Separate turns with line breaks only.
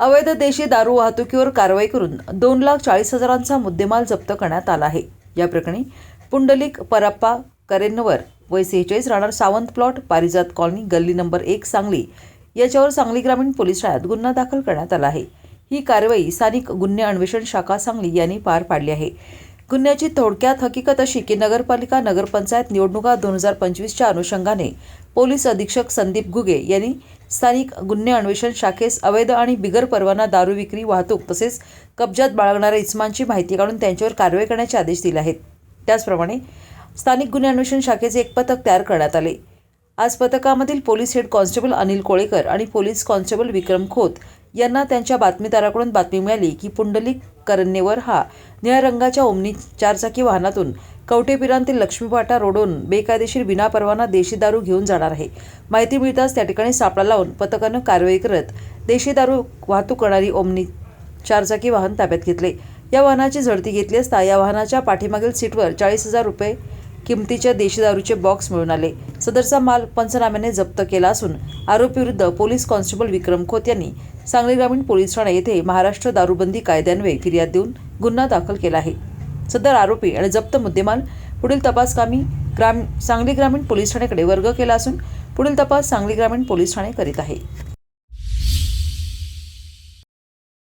अवैध देशी दारू वाहतुकीवर कारवाई करून दोन लाख चाळीस हजारांचा मुद्देमाल जप्त करण्यात आला आहे. या प्रकरणी पुंडलिक परप्पा करेन्नवर वय सेहेचाळीस राहणार सावंत प्लॉट पारिजात कॉलनी गल्ली नंबर एक सांगली याच्यावर सांगली ग्रामीण पोलीस ठाण्यात गुन्हा दाखल करण्यात आला आहे. ही कारवाई स्थानिक गुन्हे अन्वेषण शाखा सांगली यांनी पार पाडली आहे. गुन्ह्याची थोडक्यात हकीकत अशी की नगरपालिका नगरपंचायत निवडणुका दोन हजार पंचवीसच्या अनुषंगाने पोलीस अधीक्षक संदीप गुगे यांनी स्थानिक गुन्हे अन्वेषण शाखेस अवैध आणि बिगर परवाना दारू विक्री वाहतूक तसेच कब्जात बाळगणाऱ्या इस्मांची माहिती काढून त्यांच्यावर कारवाई करण्याचे आदेश दिले आहेत. त्याचप्रमाणे स्थानिक गुन्हे अन्वेषण शाखेचे एक पथक तयार करण्यात आले. आज पथकामधील police head constable Anil Kolekar आणि पोलीस कॉन्स्टेबल विक्रम खोत यांना त्यांच्या बातमीदाराकडून बातमी मिळाली की पुंडलिक करन्नेवर हा निळ्या रंगाच्या ओमनी चारचाकी वाहनातून कवटेपिरांतील लक्ष्मीपाटा रोडून बेकायदेशीर विनापरवाना देशी दारू घेऊन जाणार आहे. माहिती मिळताच त्या ठिकाणी सापळा लावून पथकानं कारवाई करत देशी दारू वाहतूक करणारी ओमनी चारचाकी वाहन ताब्यात घेतले. या वाहनाची झडती घेतली असता या वाहनाच्या पाठीमागील सीटवर चाळीस हजार रुपये किमतीच्या देशी दारूचे बॉक्स मिळून आले. सदरचा माल पंचनाम्याने जप्त केला असून आरोपीविरुद्ध पोलीस कॉन्स्टेबल विक्रम खोत यांनी सांगली ग्रामीण पोलीस ठाणे येथे महाराष्ट्र दारूबंदी कायद्यान्वये फिर्याद देऊन गुन्हा दाखल केला आहे. सदर आरोपी आणि जप्त मुद्देमाल पुढील तपासकामी ग्राम सांगली ग्रामीण पोलीस ठाण्याकडे वर्ग केला असून पुढील तपास सांगली ग्रामीण पोलीस ठाणे करीत आहे.